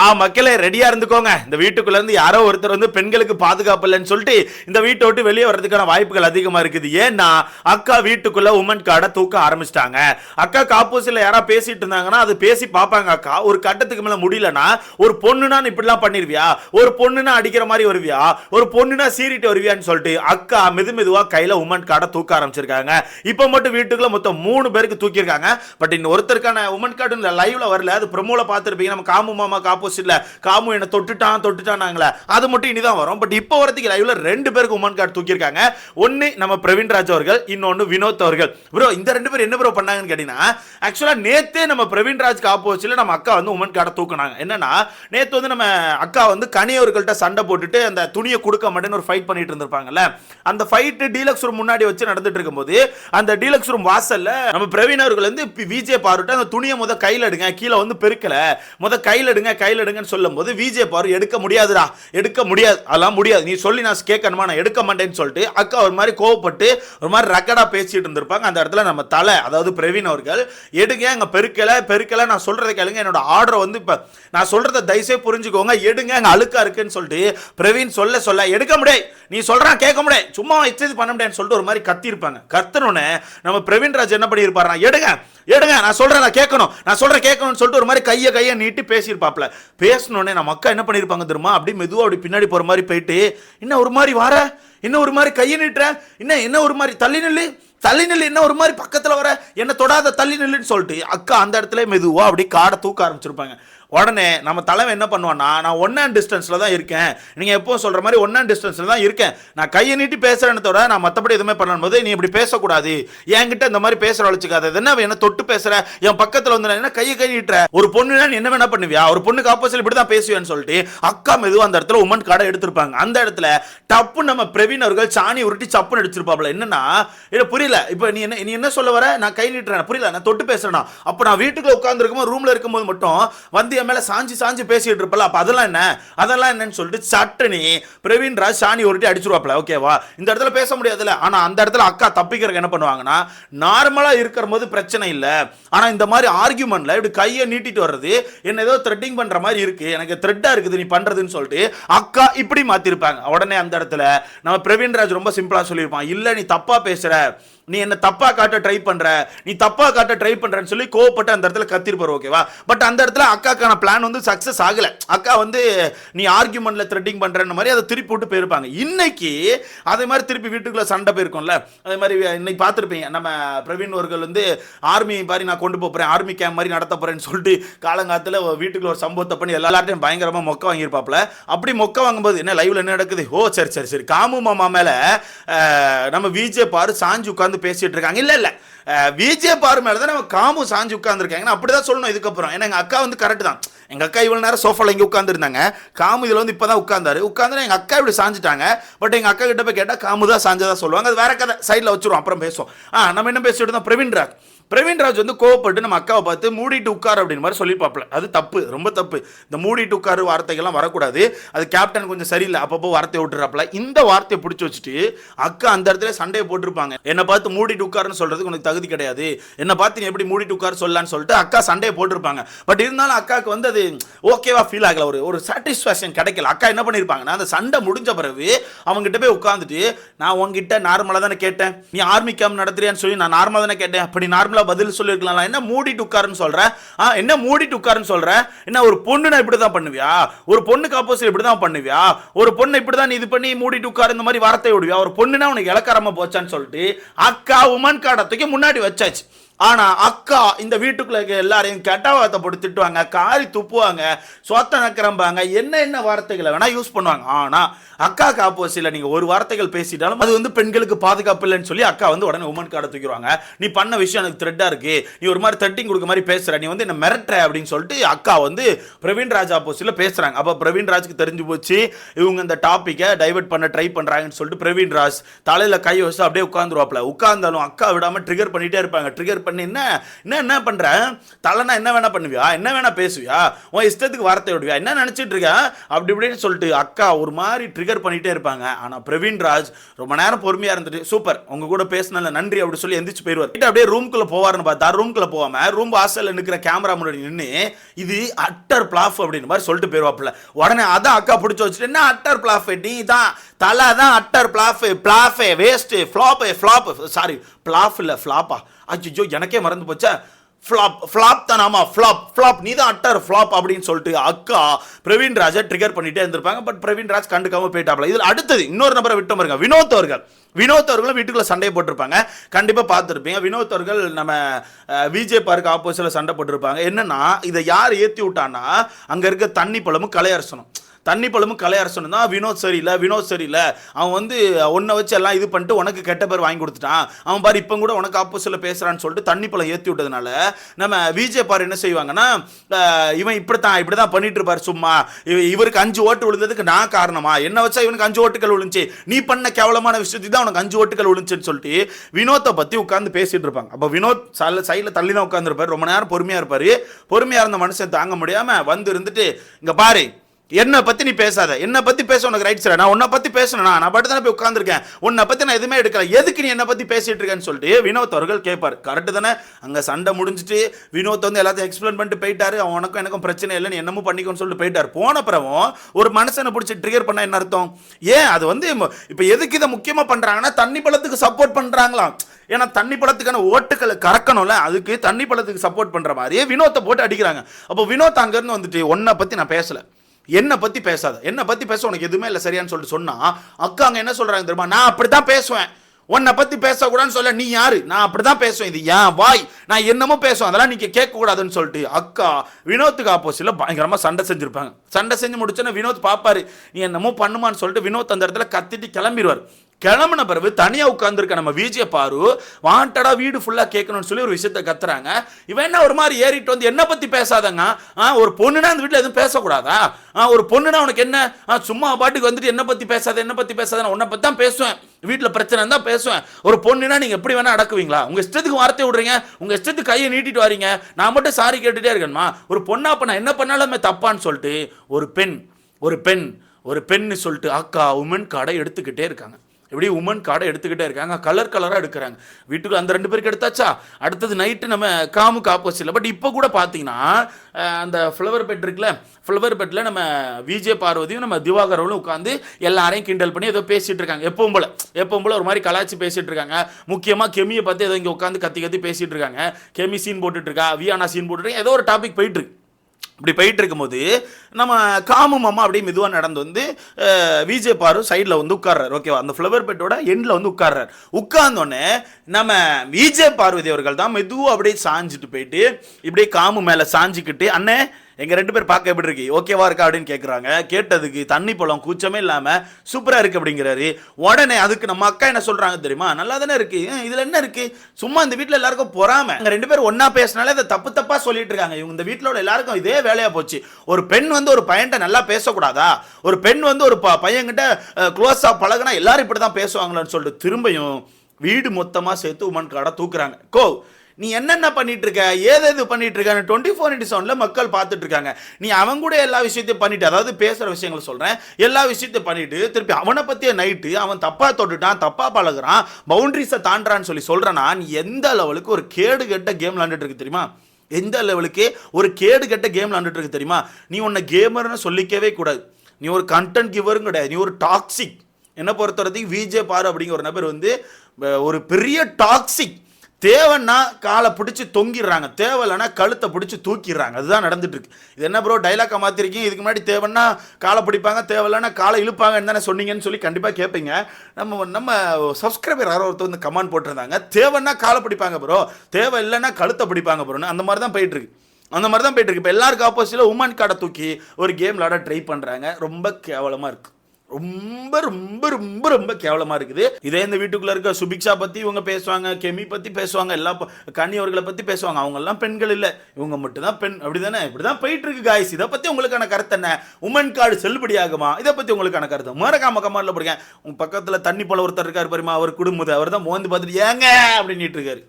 ஆ மக்களே ரெடியா இருந்துக்கோங்க. இந்த வீட்டுக்குள்ள இருந்து யாரோ ஒருத்தர் வந்து பெண்களுக்கு பாதுகாப்பு இல்லைன்னு சொல்லிட்டு இந்த வீட்டை விட்டு வெளியே வர்றதுக்கான வாய்ப்புகள் அதிகமா இருக்குது. ஏன்னா அக்கா வீட்டுக்குள்ள உமன் கார்டை தூக்க ஆரம்பிச்சிட்டாங்க. அக்கா காப்போசில யாரா பேசிட்டு இருந்தாங்கன்னா அது பேசி பார்ப்பாங்க அக்கா ஒரு கட்டத்துக்கு மேல முடியலன்னா ஒரு பொண்ணுனா இப்படிலாம் பண்ணிருவியா? ஒரு பொண்ணுனா அடிக்கிற மாதிரி வருவியா? ஒரு பொண்ணுனா சீறிட்டு வருவியான்னு சொல்லிட்டு அக்கா மெது மெதுவா கையில உமன் கார்டை தூக்க ஆரம்பிச்சிருக்காங்க. இப்போ மட்டும் வீட்டுக்குள்ள மொத்தம் மூணு பேருக்கு தூக்கியிருக்காங்க. பட் இன்னும் ஒருத்தருக்கான உமன் கார்டு லைவ்ல வரல. அது ப்ரமோல பார்த்துருப்பீங்க. நம்ம காமு மாமா ஆப்போசிட்ல காமு என்ன தொட்டுட்டான் தொட்டுட்டானாங்களே அது மட்டும் இனிதான் வரும். பட் இப்போ வரதுக்கு லைவ்ல ரெண்டு பேருக்கு உமன் கார்டு தூக்கியிருக்காங்க. ஒன்னு நம்ம பிரவீன் ராஜ் அவர்கள் இன்னொன்னு வினோத் அவர்கள். ப்ரோ இந்த ரெண்டு பேர் என்ன ப்ரோ பண்ணாங்கன்னு கேட்டீங்கன்னா ஆக்சுவலா நேத்தே நம்ம பிரவீன் ராஜ்க்கு ஆப்போசிட்ல நம்ம அக்கா வந்து உமன் கார்டை தூக்குனாங்க. என்னன்னா நேத்து வந்து நம்ம அக்கா வந்து கனியவர்கள்ட்ட சண்டை போட்டுட்டு அந்த துணியை கொடுக்க மாட்டேன்னு ஒரு ஃபைட் பண்ணிட்டு இருந்திருப்பாங்கல்ல. அந்த ஃபைட் டீலக்ஸ் ரூம் முன்னாடி வச்சு நடந்துட்டு இருக்கும்போது அந்த டீலக்ஸ் ரூம் வாசல்ல நம்ம பிரவீன் அவர்கள் வந்து விஜே பாருட்டு அந்த துணியை முத கையில் எடுங்க கீழே வந்து பெருக்கல. முத கையில் எடுங்க கையில் எடுங்கன்னு சொல்லும்போது விஜே பாரு எடுக்க முடியாதுடா எடுக்க முடியாது. அதெல்லாம் முடியாது. நீ சொல்லி நான் கேட்கணுமா? நான் எடுக்க மாட்டேன்னு சொல்லிட்டு அக்கா ஒரு மாதிரி கோவப்பட்டு ஒரு மாதிரி ரக்கடாக பேசிட்டு இருந்திருப்பாங்க. அந்த இடத்துல நம்ம தலை அதாவது பிரவீன் அவர்கள் எடுங்க அங்க பெருக்கல பெருக்கல நான் சொல்றதை கேளுங்க. என்னோட ஆர்டர் வந்து இப்போ நான் சொல்றதை தயவுசே புரிஞ்சுக்கோங்க. எடுங்க அங்க அழுக்கா இருக்குன்னு சொல்லிட்டு பிரவீன் சொல்ல சொல்ல எடுக்க முடியாது. நீ சொல்கிறான் கேட்க முடியாது. சும்மா எக்ஸசைஸ் பண்ண முடியாதுன்னு சொல்லிட்டு ஒரு மாதிரி கத்திருப்பாங்க கத்தனோடனே நம்ம பிரவீன் ராஜ் என்ன பண்ணியிருப்பாருனா எடுங்க எடுங்க நான் சொல்றேன் நான் கேட்கணும் நான் சொல்றேன் கேட்கணும்னு சொல்லிட்டு ஒரு மாதிரி கையை கையை நீட்டி பேசியிருப்பாப்ல பேசினோடனே நம்ம அக்கா என்ன பண்ணியிருப்பாங்க தெரியுமா? அப்படி மெதுவா அப்படி பின்னாடி போற மாதிரி போயிட்டு என்ன ஒரு மாதிரி வர? என்ன ஒரு மாதிரி கையை நீட்டுற? என்ன என்ன ஒரு மாதிரி தள்ளி நில்லு தள்ளி நில்லு என்ன ஒரு மாதிரி பக்கத்துல வர? என்ன தொடாத தள்ளி நில்லுன்னு சொல்லிட்டு அக்கா அந்த இடத்துல மெதுவா அப்படி காடை தூக்க ஆரம்பிச்சிருப்பாங்க. உடனே நம்ம தலைவன் என்ன பண்ணுவான்னா நான் ஒன் ஹேண்ட் டிஸ்டன்ஸில் தான் இருக்கேன். நீங்கள் எப்போ சொல்கிற மாதிரி ஒன் ஹேண்ட் டிஸ்டன்ஸில் தான் இருக்கேன். நான் கையை நீட்டி பேசுகிறேன்னு தவிர நான் மற்றபடி எதுவுமே பண்ணும்போது நீ இப்படி பேசக்கூடாது. என்கிட்ட இந்த மாதிரி பேசுகிற வச்சுக்காது. என்ன என்ன தொட்டு பேசுகிற என் பக்கத்தில் வந்து நான் என்ன கையை கை நீட்டுற? ஒரு பொண்ணுனா நீ என்ன வேணா பண்ணுவியா? ஒரு பொண்ணுக்கு ஆப்போசிட் இப்படி தான் பேசுவேன்னு சொல்லிட்டு அக்கா மெதுவாக அந்த இடத்துல உமன் கார்டை எடுத்திருப்பாங்க. அந்த இடத்துல டப்பு நம்ம பிரவீன் அவர்கள் சாணி உருட்டி சப்புன்னு அடிச்சிருப்பாப்ல என்னன்னா இல்லை புரியல. இப்போ நீ என்ன நீ என்ன சொல்ல வர? நான் கை நீட்டுறேன். புரியல. நான் தொட்டு பேசுறேனா? அப்போ நான் வீட்டுக்குள்ள உட்காந்துருக்கும்போது ரூமில் இருக்கும்போது மட்டும் வந்து என் மேல சாஞ்சி சாஞ்சி பேசிட்டு இருப்பல அப்ப அதெல்லாம் என்ன? அதெல்லாம் என்னன்னு சொல்லிட்டு சட்டனி பிரவீன் ராஜ் சாணி ஒருட்டி அடிச்சிருவாப்ல ஓகேவா இந்த இடத்துல பேச முடியாதுல்ல. ஆனா அந்த இடத்துல அக்கா தப்பிக்கிறதுக்கு என்ன பண்ணுவாங்கன்னா நார்மலா இருக்கிற போது பிரச்சனை இல்ல. ஆனா இந்த மாதிரி ஆர்கியூமெண்ட்ல இப்படி கையை நீட்டிட்டு வர்றது என்ன ஏதோ த்ரெட்டிங் பண்ற மாதிரி இருக்கு. எனக்கு த்ரெட்டா இருக்குது நீ பண்றதுன்னு சொல்லிட்டு அக்கா இப்படி மாத்திருப்பாங்க. உடனே அந்த இடத்துல நம்ம பிரவீன் ராஜ் ரொம்ப சிம்பிளா சொல்லியிருப்பான். இல்ல நீ தப்பா பேசுற. நீ என்ன தப்பா காட்ட ட்ரை பண்ற? நீ தப்பா காட்ட ட்ரை பண்றன்னு சொல்லி கோவப்பட்டு அந்த இடத்துல கத்திருப்பார் ஓகேவா பட் அந்த இடத்துல அக்காக்கான பிளான் வந்து சக்சஸ் ஆகல. அக்கா வந்து நீ ஆர்கியூமெண்ட்ல த்ரெட்டிங் பண்றேன்னு மாதிரி அதை திருப்பி விட்டு போயிருப்பாங்க. இன்னைக்கு அதே மாதிரி திருப்பி வீட்டுக்குள்ள சண்டை போயிருக்கோம்ல. அதே மாதிரி இன்னைக்கு பார்த்துருப்பீங்க நம்ம பிரவீன் அவர்கள் வந்து ஆர்மி மாதிரி நான் கொண்டு போறேன் ஆர்மி கேம்ப் மாதிரி நடத்த போறேன்னு சொல்லிட்டு காலங்காலத்தில் வீட்டுக்குள்ள ஒரு சம்பவத்தை பண்ணி எல்லார்ட்டையும் பயங்கரமா மொக்க வாங்கியிருப்பாப்ல அப்படி மொக்க வாங்கும்போது என்ன லைவ்ல என்ன நடக்குது? ஓ சரி சரி சரி. காமு மாமா மேல நம்ம விஜே பாரு சாஞ்சு உட்காந்து பேசிட்டு இருக்காங்க. இல்ல இல்லை. விஜே பாரு மேலே தான் நம்ம காமு சாஞ்சு உட்காந்துருக்காங்க அப்படிதான் சொல்லணும் இதுக்கப்புறம். ஏன்னா எங்க அக்கா வந்து கரெக்ட் தான். எங்க அக்கா இவ்வளவு நேரம் சோஃபாவில் இங்கே உட்காந்துருந்தாங்க காமு இதுல வந்து இப்பதான் உட்காந்தாரு உட்காந்து எங்க அக்கா இப்படி சாஞ்சிட்டாங்க. பட் எங்க அக்கா கிட்ட போய் கேட்டால் காமு தான் சாஞ்சதா சொல்லுவாங்க. அது வேற கதை. சைடில் வச்சிருவோம். அப்புறம் பேசுவோம். ஆ நம்ம என்ன பேசிட்டு இருந்தோம். பிரவீன்ராஜ் பிரவீன் ராஜ் வந்து கோவப்பட்டு நம்ம அக்காவை பார்த்து மூடிட்டு உட்கார் அப்படின்னு மாதிரி சொல்லியிருப்பாப்ல அது தப்பு ரொம்ப தப்பு. இந்த மூடிட்டு உட்காரு வார்த்தைகள்லாம் வரக்கூடாது. அது கேப்டன் கொஞ்சம் சரியில்லை அப்பப்போ வார்த்தையை விட்டுறாப்ல இந்த வார்த்தையை பிடிச்சி வச்சுட்டு அக்கா அந்த இடத்துல சண்டையை போட்டிருப்பாங்க. என்னை பார்த்து மூடிட்டு உட்காருன்னு சொல்றதுக்கு உனக்கு தகுதி கிடையாது. என்னை பார்த்து நீ எப்படி மூடிட்டு உட்காரு சொல்லலான்னு சொல்லிட்டு அக்கா சண்டையை போட்டிருப்பாங்க. பட் இருந்தாலும் அக்காவுக்கு வந்து அது ஓகேவா ஃபீல் ஆகல. ஒரு ஒரு சாட்டிஸ்ஃபேக்ஷன் கிடைக்கல. அக்கா என்ன பண்ணியிருப்பாங்கன்னா அந்த சண்டை முடிஞ்ச பிறகு அவங்ககிட்ட போய் உட்காந்துட்டு நான் உங்ககிட்ட நார்மலாக தானே கேட்டேன். நீ ஆர்மி கேம்ப் நடத்துறியான்னு சொல்லி நான் நார்மலாக தானே கேட்டேன். அப்படி நார்மலாக பதில் சொல்லியிருக்கலாம் என்ன மூடிட்டு உட்காருன்னு சொல்ற? ஆ என்ன மூடிட்டு உட்காருன்னு சொல்ற? என்ன ஒரு பொண்ணு நான் இப்படி தான் பண்ணுவியா? ஒரு பொண்ணுக்கு ஆப்போசிட் இப்படி தான் பண்ணுவியா? ஒரு பொண்ணு இப்படி தான் இது பண்ணி மூடிட்டு உட்காரு இந்த மாதிரி வார்த்தை விடுவியா? ஒரு பொண்ணுனா உனக்கு இலக்காரமா போச்சான்னு சொல்லிட்டு அக்கா உமன் காடத்துக்கு முன்னாடி வச்சாச்சு. ஆனா அக்கா இந்த வீட்டுக்குள்ள இருக்க எல்லாரையும் கெட்ட போட்டு திட்டுவாங்க காரி துப்புவாங்க சொத்த நக்கிறம்பாங்க என்ன என்ன வார்த்தைகளை வேணா யூஸ் பண்ணுவாங்க. ஆனா அக்காவுக்கு ஆப்போசிட்டில் நீங்க ஒரு வார்த்தைகள் பேசிட்டாலும் அது வந்து பெண்களுக்கு பாதுகாப்பு இல்லைன்னு சொல்லி அக்கா வந்து உடனே உமன் கார்டை தூக்கிடுவாங்க. நீ பண்ண விஷயம் எனக்கு த்ரெட்டா இருக்கு. நீ ஒரு மாதிரி த்ரெட்டிங் கொடுக்க மாதிரி பேசுற. நீ வந்து என்ன மிரட்டுற அப்படின்னு சொல்லிட்டு அக்கா வந்து பிரவீன் ராஜ் ஆப்போசிட்டில் பேசுறாங்க. அப்ப பிரவீன் ராஜ்க்கு தெரிஞ்சு போச்சு இவங்க இந்த டாப்பிக்கை டைவர்ட் பண்ண ட்ரை பண்றாங்கன்னு சொல்லிட்டு பிரவீன் ராஜ் தலையில கை வச்சு அப்படியே உட்காந்துருவாப்ல உட்காந்தாலும் அக்கா விடாம ட்ரிகர் பண்ணிட்டே இருப்பாங்க. ட்ரிகர் பண்ணி என்ன என்ன என்ன பண்ற? தலைனா என்ன வேணா பண்ணுவியா? என்ன வேணா பேசுவியா? உன் இஷ்டத்துக்கு வார்த்தை விடுவியா? என்ன நினச்சிட்டு இருக்க? அப்படி இப்படின்னு சொல்லிட்டு அக்கா ஒரு மாதிரி ட்ரிகர் பண்ணிகிட்டே இருப்பாங்க. ஆனால் பிரவீன் ராஜ் ரொம்ப நேரம் பொறுமையாக இருந்துட்டு சூப்பர் உங்க கூட பேசினால நன்றி அப்படி சொல்லி எந்திரிச்சு போயிடுவார் போயிட்டு அப்படியே ரூம்குள்ளே போவாருன்னு பார்த்தா ரூம்குள்ளே போகாமல் ரூம் வாசலில் நிற்கிற கேமரா முன்னாடி நின்று இது அட்டர் பிளாஃப் அப்படின்னு மாதிரி சொல்லிட்டு போயிடுவாப்புல உடனே அதான் அக்கா பிடிச்சி வச்சுட்டு என்ன அட்டர் பிளாஃப் நீ தான் தலை தான் utter பிளாஃபு பிளாஃபே waste flop flop sorry flop இல்லை ஃப்ளாப்பா அச்சோ எனக்கே மறந்து போச்சா. ஃப்ளாப் ஃப்ளாப் தான் ஆமா ஃப்ளாப் ஃப்ளாப் நீ தான் அட்டர் ஃப்ளாப் அப்படின்னு சொல்லிட்டு அக்கா பிரவீன் ராஜை ட்ரிகர் பண்ணிட்டே இருந்திருப்பாங்க. பட் பிரவீன் ராஜ் கண்டுக்காம போயிட்டாப்ல. இதில் அடுத்தது இன்னொரு நபரை விட்டு பாருங்க வினோத் அவர்கள். வினோத் அவர்களும் வீட்டுக்குள்ள சண்டையை போட்டிருப்பாங்க. கண்டிப்பாக பார்த்துருப்பீங்க. வினோத் அவர்கள் நம்ம விஜே பார்க்கு ஆப்போசிட்டில் சண்டை போட்டிருப்பாங்க. என்னென்னா இதை யார் ஏற்றி விட்டான்னா அங்கே இருக்க தண்ணி பழமும் கலையரசனும் தண்ணி பழமும் கலையார் சொன்னதான் வினோத் சரியில்லை வினோத் சரியில்லை அவன் வந்து ஒன்றை வச்சு எல்லாம் இது பண்ணிட்டு உனக்கு கெட்ட பேர் வாங்கி கொடுத்துட்டான். அவன் பாரு இப்போ கூட உனக்கு ஆப்போசிட்ல பேசுகிறான்னு சொல்லிட்டு தண்ணி பழம் ஏற்றி விட்டதுனால நம்ம விஜே பார் என்ன செய்வாங்கன்னா இவன் இவன் இப்படித்தான் இப்படி தான் பண்ணிட்டு இருப்பார் சும்மா. இவருக்கு அஞ்சு ஓட்டு விழுந்ததுக்கு நான் காரணமா? என்ன வச்சா இவனுக்கு அஞ்சு ஓட்டுகள் விழுந்துச்சு? நீ பண்ண கேவலமான விஷயத்துக்கு தான் உனக்கு அஞ்சு ஓட்டுகள் விழுந்துச்சுன்னு சொல்லிட்டு வினோத்தை பற்றி உட்காந்து பேசிட்டு இருப்பாங்க. அப்போ வினோத் சைடில் தள்ளி தான் உட்காந்துருப்பார் ரொம்ப நேரம் பொறுமையாக இருப்பார். பொறுமையாக இருந்த மனுஷன் தாங்க முடியாமல் வந்து இருந்துட்டு இங்கே பாரு என்னை பற்றி நீ பேசாத. என்னை பற்றி பேச உனக்கு ரைட் சார் நான் உன்னை பற்றி பேசணும் நான் பாட்டு தானே போய் உட்காந்துருக்கேன் உன்னை பற்றி நான் எதுவுமே எடுக்கல. எதுக்கு நீ என்னை பற்றி பேசிட்டு இருக்கேன்னு சொல்லிட்டு வினோத் அவர்கள் கேட்பார் கரெக்டு தானே? அங்க சண்டை முடிஞ்சிட்டு வினோத் வந்து எல்லாத்தையும் எக்ஸ்பிளைன் பண்ணிட்டு போயிட்டாரு. அவன் உனக்கும் எனக்கும் பிரச்சனை இல்லை. நீ என்னமோ பண்ணிக்கோன்னு சொல்லிட்டு போயிட்டார். போன பிறவும் ஒரு மனுஷனை பிடிச்சி ட்ரிகர் பண்ண என்ன அர்த்தம்? ஏன்? அது வந்து இப்போ எதுக்கு இதை முக்கியமாக பண்ணுறாங்கன்னா தண்ணி பழத்துக்கு சப்போர்ட் பண்ணுறாங்களாம் ஏன்னா தண்ணி பழத்துக்கான ஓட்டுகளை கறக்கணும்ல. அதுக்கு தண்ணி பழத்துக்கு சப்போர்ட் பண்ணுற மாதிரியே வினோத்தை போட்டு அடிக்கிறாங்க. அப்போ வினோத் அங்கேருந்து வந்துட்டு ஒன்றை பற்றி நான் பேசலை. என்னை பற்றி பேசாத. என்னை பற்றி பேச உனக்கு எதுவுமே இல்லை சரியான்னு சொல்லிட்டு சொன்னால் அக்கா அங்கே என்ன சொல்கிறாங்க தெரியுமா? நான் அப்படி தான் பேசுவேன். உன்னை பற்றி பேசக்கூடாதுன்னு சொல்ல நீ யாரு? நான் அப்படி தான் பேசுவேன். இது ஏன் வாய். நான் என்னமோ பேசுவேன். அதெல்லாம் நீங்கள் கேட்கக்கூடாதுன்னு சொல்லிட்டு அக்கா வினோத்துக்கு ஆப்போசிட்டில் பயங்கரமாக சண்டை செஞ்சுருப்பாங்க. சண்டை செஞ்சு முடிச்சோன்னா வினோத் பார்ப்பாரு நீ என்னமோ பண்ணுமான்னு சொல்லிட்டு வினோத் அந்த இடத்துல கத்திட்டு கிளம்பிடுவார் கிளம்புன பிறகு தனியாக உட்காந்துருக்க நம்ம விஜய பாரு வாண்டடா வீடு ஃபுல்லாக கேட்கணும்னு சொல்லி ஒரு விஷயத்த கத்துறாங்க. இவன் என்ன ஒரு மாதிரி ஏறிட்டு வந்து என்னை பற்றி பேசாதங்க? ஆ, ஒரு பொண்ணுனா அந்த வீட்டில் எதுவும் பேசக்கூடாதா? ஆ, ஒரு பொண்ணுனா உனக்கு என்ன? ஆ, சும்மா பாட்டுக்கு வந்துட்டு என்னை பற்றி பேசாத என்னை பற்றி பேசாத உன்னை பற்றி தான் பேசுவேன். வீட்டில் பிரச்சனை இருந்தால் பேசுவேன். ஒரு பொண்ணுனா நீங்கள் எப்படி வேணால் அடக்குவீங்களா? உங்கள் இஷ்டத்துக்கு வார்த்தை விடுறீங்க உங்கள் இஷ்டத்துக்கு கையை நீட்டிட்டு வரீங்க. நான் மட்டும் சாரி கேட்டுகிட்டே இருக்கணுமா ஒரு பொண்ணா அப்போ நான் என்ன பண்ணாலுமே தப்பான்னு சொல்லிட்டு ஒரு பெண் ஒரு பெண் ஒரு பெண்ணு சொல்லிட்டு அக்கா உமன் கார்டை எடுத்துக்கிட்டே இருக்காங்க. இப்படி உமன் கார்டை எடுத்துக்கிட்டே இருக்காங்க கலர் கலராக எடுக்கிறாங்க. வீட்டுக்கு அந்த ரெண்டு பேருக்கு எடுத்தாச்சா? அடுத்தது நைட்டு நம்ம காமுக்கு ஆப்போசிட்ல பட் இப்போ கூட பார்த்தீங்கன்னா அந்த ஃப்ளவர் பெட் இருக்குல்ல ஃப்ளவர் பெட்டில் நம்ம விஜய் பார்வதியும் நம்ம திவாகரவளும் உட்காந்து எல்லாரையும் கிண்டல் பண்ணி ஏதோ பேசிகிட்டு இருக்காங்க. எப்பவும் போல எப்பவும் போல ஒரு மாதிரி கலாச்சி பேசிகிட்டு இருக்காங்க. முக்கியமாக கெமியை பார்த்து ஏதோ இங்கே உட்காந்து கத்தி கத்தி பேசிகிட்டு இருக்காங்க. கெமி சீன் போட்டுட்டு இருக்கா வியானா சீன் போட்டுட்டு ஏதோ ஒரு டாபிக் போயிட்டுருக்கு இப்படி போயிட்டு இருக்கும்போது நம்ம காமு மாமா அப்படியே மெதுவாக நடந்து வந்து விஜய் பாரு சைடில் வந்து உட்கார்றாரு. ஓகேவா அந்த ஃப்ளவர் பெட்டோட எண்டில் வந்து உட்கார்றாரு. உட்கார்ந்தோடனே நம்ம விஜய் பார்வதி அவர்கள் தான் மெதுவாக அப்படியே சாஞ்சிட்டு போயிட்டு இப்படியே காமு மேலே சாஞ்சிக்கிட்டு அண்ணே எங்கள் ரெண்டு பேர் பார்க்க எப்படி இருக்கு? ஓகேவா இருக்கா அப்படின்னு கேட்குறாங்க கேட்டதுக்கு தண்ணி பழம் கூச்சமே இல்லாமல் சூப்பராக இருக்குது அப்படிங்கிறாரு. உடனே அதுக்கு நம்ம அக்கா என்ன சொல்கிறாங்க தெரியுமா? நல்லா தானே இருக்குது இதில் என்ன இருக்குது சும்மா இந்த வீட்டில் எல்லாருக்கும் பொறாமல் எங்கள் ரெண்டு பேரும் ஒன்றா பேசினாலே அதை தப்பு தப்பாக சொல்லிட்டு இருக்காங்க. இவங்க இந்த வீட்டில் உள்ள எல்லாருக்கும் இதே வேலையாக போச்சு. ஒரு பெண் வந்து ஒரு பையன்ட்ட நல்லா பேசக்கூடாதா? ஒரு பெண் வந்து ஒரு ப- பையன்கிட்ட க்ளோஸாக பழகுனா எல்லாரும் இப்படி தான் பேசுவாங்களான்னு சொல்லிட்டு திரும்பியும் வீடு மொத்தமாக சேர்த்து உமன் கார்டை தூக்குறாங்க. கோ நீ என்னென்ன பண்ணிட்டு இருக்க ஏது இது பண்ணிட்டு இருக்க டுவெண்ட்டி ஃபோர் இன்டி செவனில் மக்கள் பார்த்துட்டு இருக்காங்க நீ அவன் கூட எல்லா விஷயத்தையும் பண்ணிட்டு அதாவது பேசுகிற விஷயங்களை சொல்கிறேன் எல்லா விஷயத்தையும் பண்ணிட்டு திருப்பி அவனை பற்றியே நைட்டு அவன் தப்பாக தொட்டுட்டான் தப்பாக பழகுறான் பவுண்டரிஸை தாண்டான்னு சொல்லி சொல்கிறேன்னா நீ எந்த லெவலுக்கு ஒரு கேடு கெட்ட கேம் விளாண்டுட்டு இருக்கு தெரியுமா? எந்த லெவலுக்கு ஒரு கேடு கெட்ட கேம் விளாண்டுட்டு இருக்கு தெரியுமா? நீ உன்னை கேமர்னு சொல்லிக்கவே கூடாது. நீ ஒரு கண்டென்ட் கிவரும் கிடையாது. நீ ஒரு டாக்ஸிக் என்ன பொறுத்தவரைக்கும் விஜே பாரு அப்படிங்கிற ஒரு நபர் வந்து ஒரு பெரிய டாக்ஸிக் தேவைன்னா காலை பிடிச்சி தொங்கிடுறாங்க. தேவையில்லைனா கழுத்தை பிடிச்சி தூக்கிடுறாங்க. அதுதான் நடந்துட்டு இருக்கு இது என்ன ப்ரோ டைலாக்கை மாற்றிருக்கீங்க இதுக்கு முன்னாடி தேவைன்னா காலை பிடிப்பாங்க தேவையில்லைன்னா காலை இழுப்பாங்கன்னு தானே சொன்னீங்கன்னு சொல்லி கண்டிப்பாக கேட்பீங்க. நம்ம நம்ம சப்ஸ்கிரைபர் யாரோ ஒருத்தர் வந்து கமெண்ட் போட்டிருந்தாங்க. தேவைன்னா காலை பிடிப்பாங்க ப்ரோ தேவை இல்லைன்னா கழுத்தை பிடிப்பாங்க ப்ரோன்னு அந்த மாதிரி தான் போயிட்டு இருக்கு அந்த மாதிரி தான் போயிட்டு இருக்கு இப்போ எல்லாருக்கும் ஆப்போசிட்டில் உமன் கார்டை தூக்கி ஒரு கேம் விளாட ட்ரை பண்ணுறாங்க ரொம்ப கேவலமாக இருக்குது ரொம்ப ரொம்ப ரொம்ப ரொம்ப கேவலமாக இருக்குது. இதே இந்த வீட்டுக்குள்ளே இருக்க சுபிக்ஷா பற்றி இவங்க பேசுவாங்க கெமி பற்றி பேசுவாங்க எல்லா கனி அவர்களை பற்றி பேசுவாங்க. அவங்கெல்லாம் பெண்கள் இல்லை. இவங்க மட்டும் தான் பெண் இப்படி தான் போயிட்டு இருக்கு காய்ஸ் இதை பற்றி உங்களுக்கான கருத்து என்ன? உமன் கார்டு செல்லுபடியாகுமா? இதை பற்றி உங்களுக்கான கருத்து. மறக்காம கமெண்ட்ல போடுங்க. உங்கள் பக்கத்தில் தண்ணி போல ஒருத்தர் இருக்கார் பாருமா. அவர் குடும்பத்தை அவர் தான் மோந்து பார்த்துட்டு ஏங்க! அப்படின்னுட்டு இருக்காரு.